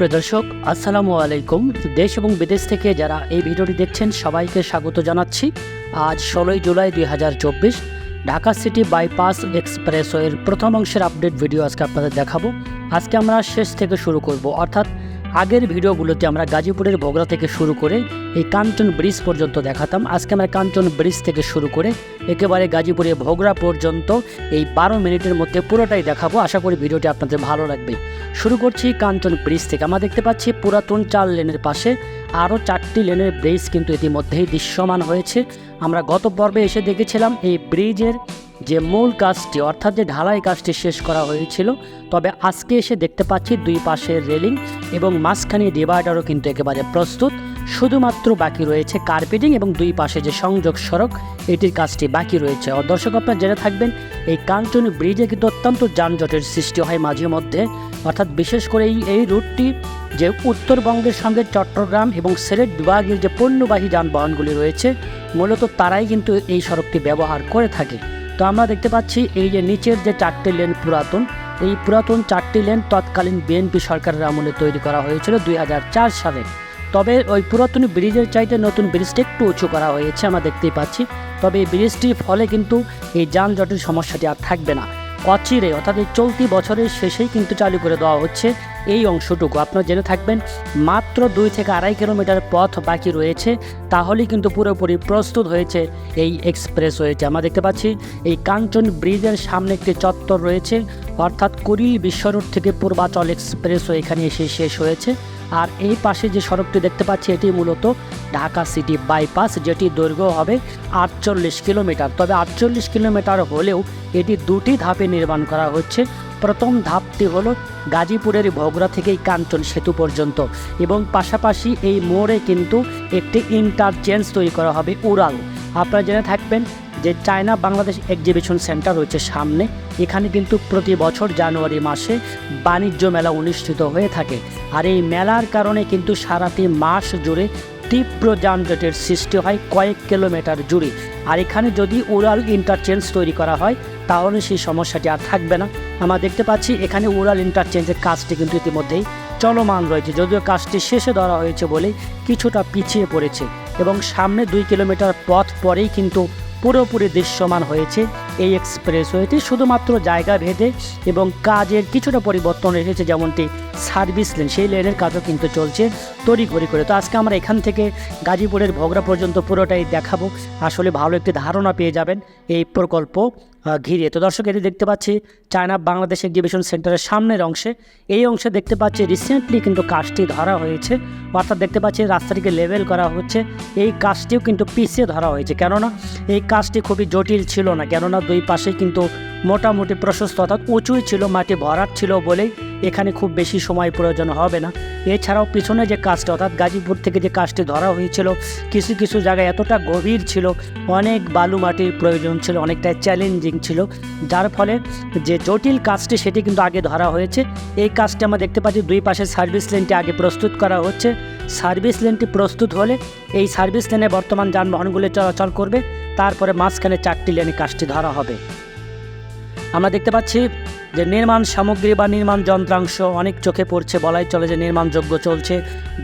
সুপ্রিয় দর্শক আসসালামু আলাইকুম। দেশ এবং বিদেশ থেকে যারা এই ভিডিওটি দেখছেন, সবাইকে স্বাগত জানাচ্ছি। আজ ষোলোই জুলাই দুই হাজার চব্বিশ, ঢাকা সিটি বাইপাস এক্সপ্রেসওয়ের প্রথম অংশের আপডেট ভিডিও আজকে আপনাদের দেখাবো। আজকে আমরা শেষ থেকে শুরু করব। অর্থাৎ আগের ভিডিওগুলোতে আমরা গাজীপুরের বগরা থেকে শুরু করে এই কাঞ্চন ব্রিজ পর্যন্ত দেখাতাম। আজকে আমরা কাঞ্চন ব্রিজ থেকে শুরু করে একেবারে গাজীপুরে ভোগড়া পর্যন্ত এই বারো মিনিটের মধ্যে পুরোটাই দেখাবো। আশা করি ভিডিওটি আপনাদের ভালো লাগবে। শুরু করছি কাঞ্চন ব্রিজ থেকে। আমরা দেখতে পাচ্ছি পুরাতন চার লেনের পাশে আরও চারটি লেনের ব্রিজ কিন্তু ইতিমধ্যেই দৃশ্যমান হয়েছে। আমরা গত পর্বে এসে দেখেছিলাম এই ব্রিজের যে মূল কাজটি, অর্থাৎ যে ঢালাই কাজটি শেষ করা হয়েছিল, তবে আজকে এসে দেখতে পাচ্ছি দুই পাশের রেলিং এবং মাঝখানে ডিভাইডারও কিন্তু একেবারে প্রস্তুত। শুধুমাত্র বাকি রয়েছে কার্পেটিং এবং দুই পাশে যে সংযোগ সড়ক, এটির কাজটি বাকি রয়েছে। আর দর্শক, আপনারা জেনে থাকবেন, এই কাঞ্চন ব্রিজে কিন্তু অত্যন্ত যানজটের সৃষ্টি হয় মাঝে মধ্যে। অর্থাৎ বিশেষ করে এই এই রুটটি যে উত্তরবঙ্গের সঙ্গে চট্টগ্রাম এবং সিলেট বিভাগের যে পণ্যবাহী যানবাহনগুলি রয়েছে, মূলত তারাই কিন্তু এই সড়কটি ব্যবহার করে থাকে। তো আমরা দেখতে পাচ্ছি এই যে নিচের যে চারটি লেন পুরাতন, এই পুরাতন চারটি লেন তৎকালীন বিএনপি সরকারের আমলে তৈরি করা হয়েছিল দুই হাজার চার সালে। তবে ওই পুরাতন ব্রিজের চাইতে নতুন ব্রিজটি একটু উঁচু করা হয়েছে, আমরা দেখতেই পাচ্ছি। তবে এই ব্রিজটির ফলে কিন্তু এই যানজটের সমস্যাটি আর থাকবে না। অচিরে, অর্থাৎ এই চলতি বছরের শেষেই কিন্তু চালু করে দেওয়া হচ্ছে এই অংশটুকু। আপনার জেনে থাকবেন, মাত্র দুই থেকে আড়াই কিলোমিটার পথ বাকি রয়েছে, তাহলেই কিন্তু পুরোপুরি প্রস্তুত হয়েছে এই এক্সপ্রেস হয়েছে আমরা দেখতে পাচ্ছি, এই কাঞ্চন ব্রিজের সামনে একটি চত্বর রয়েছে, অর্থাৎ কুড়িল বিশ্ব রোড থেকে পূর্বাচল এক্সপ্রেস এখানে এসে শেষ হয়েছে। আর এই পাশে যে সড়কটি দেখতে পাচ্ছি, এটি মূলত ঢাকা সিটি বাইপাস, যেটি দৈর্ঘ্য হবে আটচল্লিশ কিলোমিটার। তবে আটচল্লিশ কিলোমিটার হলেও এটি দুটি ধাপে নির্মাণ করা হচ্ছে। প্রথম ধাপটি হলো গাজীপুরের ভোগড়া থেকেই কাঞ্চন সেতু পর্যন্ত এবং পাশাপাশি এই মোড়ে কিন্তু একটি ইন্টারচেঞ্জ তৈরি করা হবে উড়াল। আপনারা জেনে থাকবেন যে চায়না বাংলাদেশ এক্সিবিশন সেন্টার রয়েছে সামনে। এখানে কিন্তু প্রতি বছর জানুয়ারি মাসে বাণিজ্য মেলা অনুষ্ঠিত হয়ে থাকে। আর এই মেলার কারণে কিন্তু সারাটি মাস জুড়ে তীব্র যানজটের সৃষ্টি হয় কয়েক কিলোমিটার জুড়ে। আর এখানে যদি উড়াল ইন্টারচেঞ্জ তৈরি করা হয়, তাহলে সেই সমস্যাটি আর থাকবে না। আমরা দেখতে পাচ্ছি, এখানে উড়াল ইন্টারচেঞ্জের কাজটি কিন্তু ইতিমধ্যেই চলমান রয়েছে। যদিও কাজটি শেষে ধরা হয়েছে বলে কিছুটা পিছিয়ে পড়েছে এবং সামনে দুই কিলোমিটার পথ পরেই কিন্তু পুরোপুরি দৃশ্যমান হয়েছে এই এক্সপ্রেসওয়েটি শুধুমাত্র জায়গা ভেদে এবং কাজের কিছুটা পরিবর্তন এসেছে যেমনটি সার্ভিস লেন সেই লেনের কাজও কিন্তু চলছে তড়িঘড়ি করে। তো আজকে আমরা এখান থেকে গাজীপুরের ভোগড়া পর্যন্ত পুরোটাই দেখাবো। আসলে ভালো একটি ধারণা পেয়ে যাবেন এই প্রকল্প ঘিরে। তো দর্শক, এটি দেখতে পাচ্ছি চায়না বাংলাদেশ এক্সিবিশন সেন্টারের সামনের অংশে। এই অংশে দেখতে পাচ্ছি রিসেন্টলি কিন্তু কাজটি ধরা হয়েছে। অর্থাৎ দেখতে পাচ্ছি রাস্তাটিকে লেভেল করা হচ্ছে। এই কাজটিও কিন্তু পিছিয়ে ধরা হয়েছে। কেননা এই কাজটি খুবই জটিল ছিল না। কেননা দুই পাশে কিন্তু মোটামুটি প্রশস্ত অর্থাৎ উঁচুই ছিল, মাটি ভরাট ছিল বলেই এখানে খুব বেশি সময় প্রয়োজন হবে না। এছাড়াও পিছনে যে কাজটা, অর্থাৎ গাজীপুর থেকে যে কাজটি ধরা হয়েছিল, কিছু কিছু জায়গায় এতটা গভীর ছিল, অনেক বালু মাটির প্রয়োজন ছিল অনেকটা চ্যালেঞ্জিং ছিল। যার ফলে যে জটিল কাজটি, সেটি কিন্তু আগে ধরা হয়েছে। এই কাজটি আমরা দেখতে পাচ্ছি, দুই পাশে সার্ভিস লেনটি আগে প্রস্তুত করা হচ্ছে। সার্ভিস লেনটি প্রস্তুত হলে এই সার্ভিস লেনে বর্তমান যানবাহনগুলি চলাচল করবে। তারপরে মাঝখানে চারটি লেনে কাজটি ধরা হবে। আমরা দেখতে পাচ্ছি যে নির্মাণ সামগ্রী বা নির্মাণ যন্ত্রাংশ অনেক চোখে পড়ছে, বলাই চলে যে নির্মাণযোগ্য চলছে।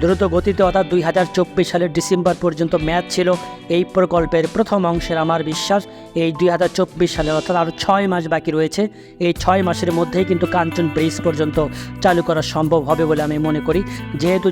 দ্রুত গতিতে অর্থাৎ দুই হাজার চব্বিশ সালের ডিসেম্বর পর্যন্ত ম্যাচ ছিল এই প্রকল্পের প্রথম অংশের আমার বিশ্বাস। এই দুই হাজার চব্বিশ সালে অর্থাৎ আরও ছয় মাস বাকি রয়েছে। এই ছয় মাসের মধ্যেই কিন্তু কাঞ্চন ব্রিজ পর্যন্ত চালু করা সম্ভব হবে বলে আমি মনে করি। যেহেতু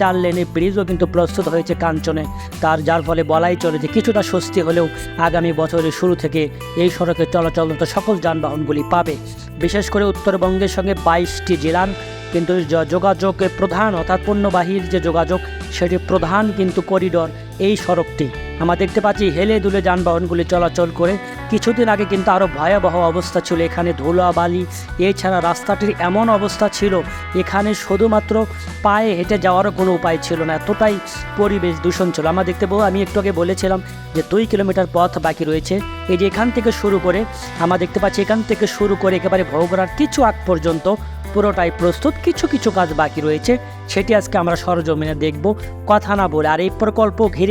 চার লেনে ব্রিজও কিন্তু প্রস্তুত হয়েছে কাঞ্চনে, তার, যার ফলে বলাই চলে যে কিছুটা স্বস্তি হলেও আগামী বছরের শুরু থেকে এই সড়কে চলাচলরত সকল যানবাহনগুলি পাবে। বিশেষ করে উত্তরবঙ্গের সঙ্গে বাইশটি জেলার কিন্তু যোগাযোগ প্রধান অর্থাৎ পণ্যবাহীর যে যোগাযোগ, সেটি প্রধান কিন্তু করিডর। এই সড়কটি। আমরা দেখতে পাচ্ছি হেলে দুলে যানবাহনগুলি চলাচল করে। কিছুদিন আগে কিন্তু আরও ভয়াবহ অবস্থা ছিল। এখানে ধুলা বালি এছাড়া রাস্তাটির এমন অবস্থা ছিল, এখানে শুধুমাত্র পায়ে হেঁটে যাওয়ারও কোনো উপায় ছিল না। এতটাই পরিবেশ দূষণ ছিল। আমরা দেখতে পাবো, আমি একটু আগে বলেছিলাম যে দুই কিলোমিটার পথ বাকি রয়েছে। এই যে এখান থেকে শুরু করে, আমরা দেখতে পাচ্ছি এখান থেকে শুরু করে একেবারে ভোগড়ার কিছু আগ পর্যন্ত পুরোটাই প্রস্তুত। কিছু কিছু কাজ বাকি রয়েছে। সেটি আজকে আমরা সরজমিনে দেখব। কথা না বলে আর এই প্রকল্প ঘিরে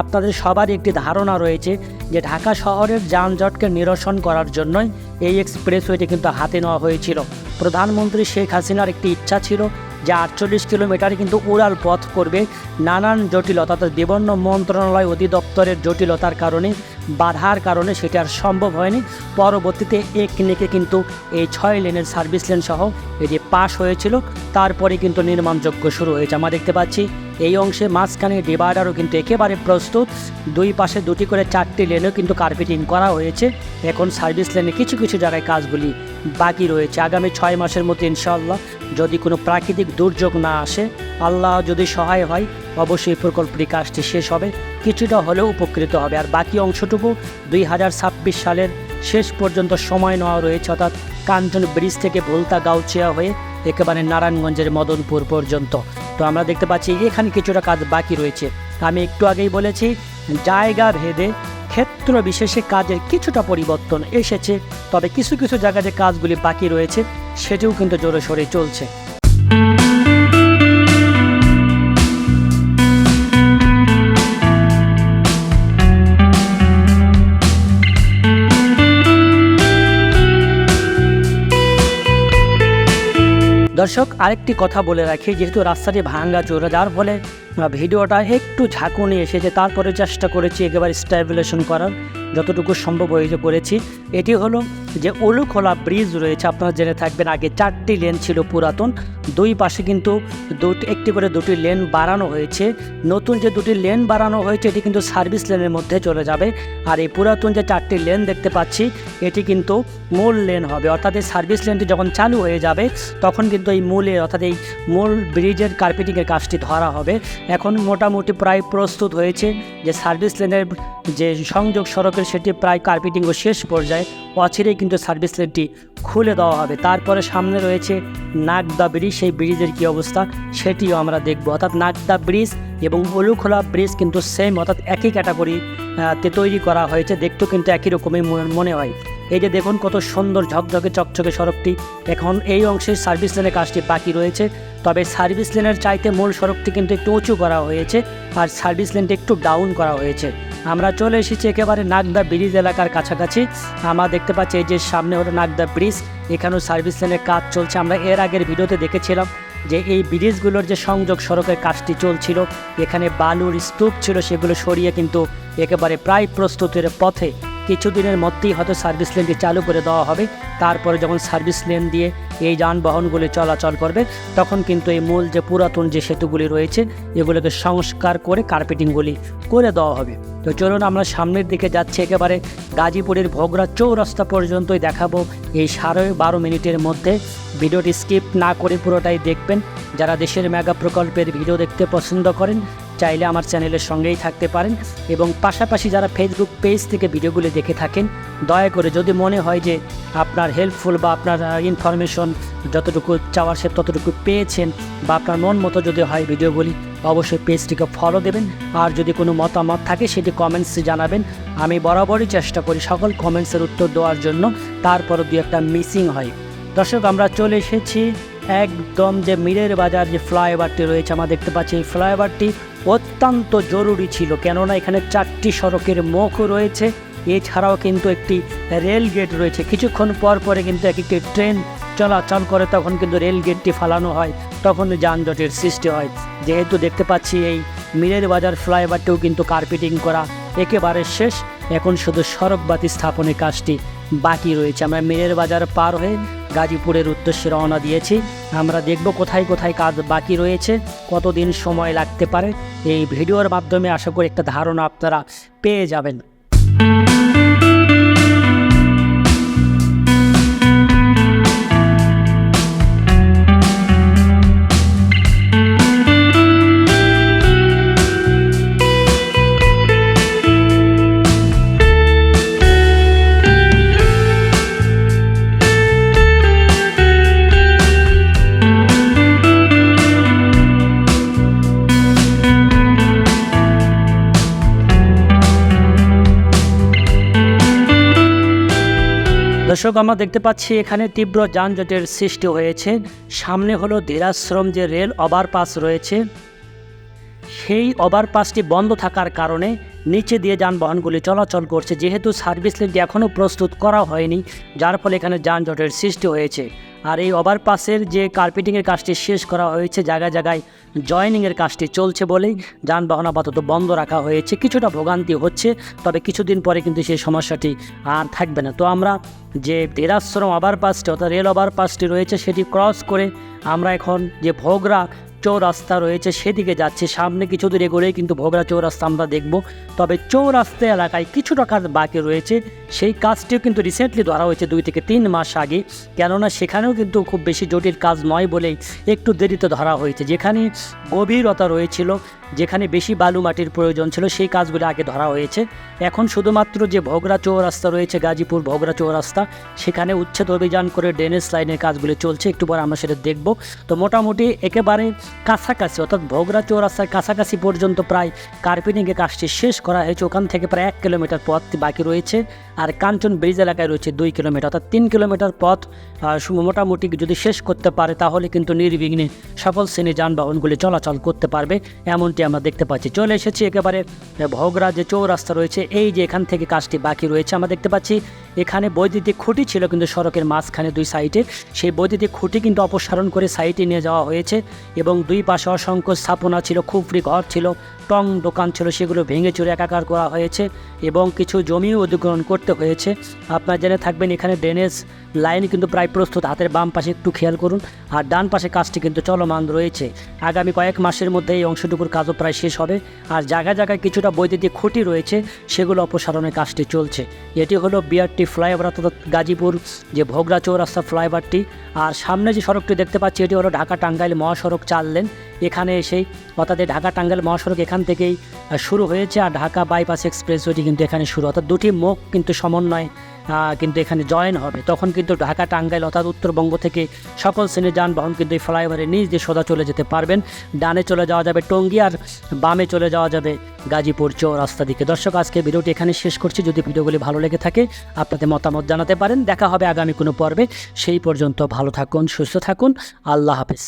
আপনাদের সবার একটি ধারণা রয়েছে যে ঢাকা শহরের যানজটকে নিরসন করার জন্যই এই এক্সপ্রেসওয়েটি কিন্তু হাতে নেওয়া হয়েছিল। প্রধানমন্ত্রী শেখ হাসিনার একটি ইচ্ছা ছিল যে আটচল্লিশ কিলোমিটার কিন্তু উড়াল পথ করবে। নানান জটিলতা, অর্থাৎ বিভিন্ন মন্ত্রণালয় অধিদপ্তরের জটিলতার কারণে, বাধার কারণে সেটা আর সম্ভব হয়নি। পরবর্তীতে এক নিকে কিন্তু এই ছয় লেনের সার্ভিস লেন সহ এটি পাশ হয়েছিল। তারপরে কিন্তু নির্মাণযোগ্য শুরু হয়েছে। আমরা দেখতে পাচ্ছি এই অংশে মাঝখানে ডিভাইডারও কিন্তু একেবারে প্রস্তুত। দুই পাশে দুটি করে চারটি লেনও কিন্তু কার্পেটিং করা হয়েছে। এখন সার্ভিস লেনে কিছু কিছু জায়গায় কাজগুলি বাকি রয়েছে। আগামী ছয় মাসের মতো ইনশাআল্লাহ যদি কোনো প্রাকৃতিক দুর্যোগ না আসে, আল্লাহ যদি সহায় হয়, অবশ্যই প্রকল্পটি কাজটি শেষ হবে। কিছুটা হলেও উপকৃত হবে। আর বাকি অংশটুকু দুই হাজার ছাব্বিশ সালের শেষ পর্যন্ত সময় নেওয়া রয়েছে। অর্থাৎ কাঞ্চন ব্রিজ থেকে ভোলতা গাউচিয়া হয়ে একেবারে নারায়ণগঞ্জের মদনপুর পর্যন্ত। তো আমরা দেখতে পাচ্ছি এখানে কিছুটা কাজ বাকি রয়েছে। আমি একটু আগেই বলেছি, জায়গা ভেদে ক্ষেত্র বিশেষে কাজের কিছুটা পরিবর্তন এসেছে, তবে কিছু কিছু জায়গায় যে কাজগুলি বাকি রয়েছে, সেটিও কিন্তু জোরে সোরে চলছে। দর্শক, আরেকটি কথা বলে রাখি, যেহেতু রাস্তাটি ভাঙ্গা চোরা যার ফলে ভিডিওটা একটু ঝাঁকুনি এসেছে, তারপরে চেষ্টা করেছি একেবারে স্ট্যাবুলেশন করার, যতটুকু সম্ভব হয়েছে করেছি। এটি হলো যে উলুখোলা ব্রিজ রয়েছে, আপনারা জেনে থাকবেন, আগে চারটি লেন ছিল পুরাতন দুই পাশে কিন্তু দুটি, একটি করে দুটি লেন বাড়ানো হয়েছে। নতুন যে দুটি লেন বাড়ানো হয়েছে, এটি কিন্তু সার্ভিস লেনের মধ্যে চলে যাবে। আর এই পুরাতন যে চারটি লেন দেখতে পাচ্ছি, এটি কিন্তু মূল লেন হবে। অর্থাৎ এই সার্ভিস লেনটি যখন চালু হয়ে যাবে, তখন কিন্তু এই মূলে, অর্থাৎ এই মূল ব্রিজের কার্পেটিংয়ের কাজটি ধরা হবে। এখন মোটামুটি প্রায় প্রস্তুত হয়েছে যে সার্ভিস লেনের যে সংযোগ সড়কের, সেটি প্রায় কার্পেটিংও শেষ পর্যায়ে। অচিরেই কিন্তু সার্ভিস লেনটি খুলে দেওয়া হবে। তারপরে সামনে রয়েছে নাগদা ব্রিজ সেই ব্রিজের কি অবস্থা সেটিও আমরা দেখব। অর্থাৎ নাগদা ব্রিজ এবং অলুখোলা ব্রিজ কিন্তু সেম অর্থাৎ একই ক্যাটাগরি তে তৈরি করা হয়েছে। দেখতেও কিন্তু একই রকমই মনে হয়। এই যে দেখুন কত সুন্দর ঝকঝকে চকচকে সড়কটি। এখন এই অংশে সার্ভিস লেনের কাজটি বাকি রয়েছে। তবে সার্ভিস লেনের চাইতে মূল সড়কটি কিন্তু একটু উঁচু করা হয়েছে আর সার্ভিস লেনটি একটু ডাউন করা হয়েছে। আমরা চলে এসেছি একেবারে নাগদা ব্রিজ এলাকার কাছাকাছি। আমরা দেখতে পাচ্ছি এই যে সামনে হলো নাগদা ব্রিজ। এখানেও সার্ভিস লেনের কাজ চলছে। আমরা এর আগের ভিডিওতে দেখেছিলাম যে এই ব্রিজগুলোর যে সংযোগ সড়কের কাজটি চলছিল, এখানে বালুর স্তূপ ছিল সেগুলো সরিয়ে কিন্তু একেবারে প্রায় প্রস্তুতের পথে কিছুদিনের মধ্যেই হয়তো সার্ভিস লেনটি চালু করে দেওয়া হবে। তারপরে যখন সার্ভিস লেন দিয়ে এই যানবাহনগুলি চলাচল করবে, তখন কিন্তু এই মূল যে পুরাতন যে সেতুগুলি রয়েছে, এগুলোকে সংস্কার করে কার্পেটিংগুলি করে দেওয়া হবে। তো চলুন আমরা সামনের দিকে যাচ্ছি, একেবারে গাজীপুরের ভোগরা চৌরাস্তা পর্যন্তই দেখাবো। এই সাড়ে বারো মিনিটের মধ্যে ভিডিওটি স্কিপ না করে পুরোটাই দেখবেন। যারা দেশের মেগা প্রকল্পের ভিডিও দেখতে পছন্দ করেন চাইলে আমার চ্যানেলের সঙ্গেই থাকতে পারেন এবং পাশাপাশি যারা ফেসবুক পেজ থেকে ভিডিওগুলি দেখে থাকেন, দয়া করে যদি মনে হয় যে আপনার হেল্পফুল বা আপনার ইনফরমেশন যতটুকু চাওয়ার সে ততটুকু পেয়েছেন বা আপনার মন মতো যদি হয় ভিডিওগুলি, অবশ্যই পেজটিকে ফলো দেবেন। আর যদি কোনো মতামত থাকে সেটি কমেন্টসে জানাবেন। আমি বরাবরই চেষ্টা করি সকল কমেন্টসের উত্তর দেওয়ার জন্য, তারপরও দু একটা মিসিং হয়। দর্শক, আমরা চলে এসেছি একদম যে মিরের বাজার যে ফ্লাইওভারটি রয়েছে, আমরা দেখতে পাচ্ছি এই ফ্লাইওভারটি অত্যন্ত জরুরি ছিল, কেননা এখানে চারটি সড়কের মুখও রয়েছে। এছাড়াও কিন্তু একটি রেল গেট রয়েছে। কিছুক্ষণ পর পরে কিন্তু এক একটি ট্রেন চলাচল করে, তখন কিন্তু রেল গেটটি ফালানো হয়, তখন যানজটের সৃষ্টি হয়। যেহেতু দেখতে পাচ্ছি এই মিরের বাজার ফ্লাইওভারটিও কিন্তু কার্পেটিং করা একেবারে শেষ, এখন শুধু সড়কবাতি স্থাপনের কাজটি বাকি রয়েছে। আমরা মেরের বাজার পার হয়ে গাজীপুরের উদ্দেশ্যে রওনা দিয়েছি। আমরা দেখব কোথায় কোথায় কাজ বাকি রয়েছে, কতদিন সময় লাগতে পারে। এই ভিডিওর মাধ্যমে আশা করি একটা ধারণা আপনারা পেয়ে যাবেন। দর্শক, আমরা দেখতে পাচ্ছি এখানে তীব্র যানজটের সৃষ্টি হয়েছে। সামনে হলো ধীরাশ্রম যে রেল ওভারপাস রয়েছে। সেই ওভারপাসটি বন্ধ থাকার কারণে নিচে দিয়ে যানবাহনগুলি চলাচল করছে। যেহেতু সার্ভিস লেনটি এখনও প্রস্তুত করা হয়নি, যার ফলে এখানে যানজটের সৃষ্টি হয়েছে। আর এই ওভারপাসের যে কার্পেটিংয়ের কাজটি শেষ করা হয়েছে জায়গায় জায়গায়, জয়েনিংয়ের কাজটি চলছে বলেই যানবাহন আপাতত বন্ধ রাখা হয়েছে। কিছুটা ভোগান্তি হচ্ছে, তবে কিছুদিন পরে কিন্তু সেই সমস্যাটি আর থাকবে না। তো আমরা যে দেরাশ্রম ওভারপাসটি অর্থাৎ রেল ওভারপাসটি রয়েছে, সেটি ক্রস করে আমরা এখন যে ভোগরা চৌরাস্তা রয়েছে, সেদিকে যাচ্ছে। সামনে কিছু দূর এগোলেই কিন্তু ভোগরা চৌরাস্তা আমরা দেখব। তবে চৌরাস্তা এলাকায় কিছুটা কাজ বাকি রয়েছে। সেই কাজটিও কিন্তু রিসেন্টলি ধরা হয়েছে দুই থেকে তিন মাস আগে। কেননা সেখানেও কিন্তু খুব বেশি জটিল কাজ নয় বলেই একটু দেরিতে ধরা হয়েছে। যেখানে গভীরতা রয়েছিল, যেখানে বেশি বালু মাটির প্রয়োজন ছিল, সেই কাজগুলো আগে ধরা হয়েছে। এখন শুধুমাত্র যে ভোগরা চৌরাস্তা রয়েছে, গাজীপুর ভোগরা চৌরাস্তা, সেখানে উচ্ছেদ অভিযান করে ড্রেনেজ লাইনের কাজগুলি চলছে। একটু পর আমরা সেটা দেখব। তো মোটামুটি একেবারে কাছাকাছি, অর্থাৎ ভোগরা চৌরাস্তার কাছাকাছি পর্যন্ত প্রায় কার্পেটিংয়ের কাজটি শেষ করা হয়েছে। ওখান থেকে প্রায় এক কিলোমিটার পথ বাকি রয়েছে। আর কাঞ্চন ব্রিজ এলাকায় রয়েছে দুই কিলোমিটার, অর্থাৎ তিন কিলোমিটার পথ মোটামুটি যদি শেষ করতে পারে, তাহলে কিন্তু নির্বিঘ্নে সকল শ্রেণি যানবাহনগুলি চলাচল করতে পারবে, এমনটি আমরা দেখতে পাচ্ছি। চলে এসেছি একেবারে ভোগরা যে চৌরাস্তা রয়েছে, এই যে এখান থেকে কাজটি বাকি রয়েছে, আমরা দেখতে পাচ্ছি এখানে বৈদ্যুতিক খুঁটি ছিল কিন্তু সড়কের মাঝখানে দুই সাইডে। সেই বৈদ্যুতিক খুঁটি কিন্তু অপসারণ করে সাইটে নিয়ে যাওয়া হয়েছে এবং দুই পাশে অসংখ্য স্থাপনা ছিল খুপড়ি ঘর ছিল, টং দোকান ছিল, সেগুলো ভেঙে চুরে একাকার করা হয়েছে এবং কিছু জমিও অধিগ্রহণ করতে হয়েছে। আপনারা জেনে থাকবেন, এখানে ড্রেনেজ লাইন কিন্তু প্রায় প্রস্তুত। হাতের বাম পাশে একটু খেয়াল করুন, আর ডান পাশে কাজটি কিন্তু চলমান রয়েছে। আগামী কয়েক মাসের মধ্যে এই অংশটুকুর কাজও প্রায় শেষ হবে, আর জায়গায় জায়গায় কিছুটা বৈদ্যুতিক খুঁটি রয়েছে, সেগুলো অপসারণের কাজটি চলছে। এটি হলো বিআরটি ফ্লাইওভার, অর্থাৎ গাজীপুর যে ভোগরা চৌরাস্তা ফ্লাইওভারটি, আর সামনে যে সড়কটি দেখতে পাচ্ছি, এটি হলো ঢাকা টাঙ্গাইল মহাসড়ক চার লেন এখানে এসেই অর্থাৎ ঢাকা টাঙ্গাইল মহাসড়ক এখান থেকেই শুরু হয়েছে আর ঢাকা বাইপাস এক্সপ্রেসওয়েটি কিন্তু এখানে শুরু। অর্থাৎ দুটি মুখ কিন্তু সমন্বয় কিন্তু এখানে জয়েন হবে। তখন কিন্তু ঢাকা টাঙ্গাইল অর্থাৎ উত্তরবঙ্গ থেকে সকল শ্রেণির যানবাহন কিন্তু এই ফ্লাইওভারের নিচ দিয়ে সোজা চলে যেতে পারবেন। ডানে চলে যাওয়া যাবে টঙ্গী আর বামে চলে যাওয়া যাবে গাজীপুর চৌরাস্তা দিকে। দর্শক, আজকে ভিডিওটি এখানে শেষ করছি। যদি ভিডিওগুলি ভালো লেগে থাকে, আপনাদের মতামত জানাতে পারেন। দেখা হবে আগামী কোনো পর্বে। সেই পর্যন্ত ভালো থাকুন, সুস্থ থাকুন। আল্লাহ হাফেজ।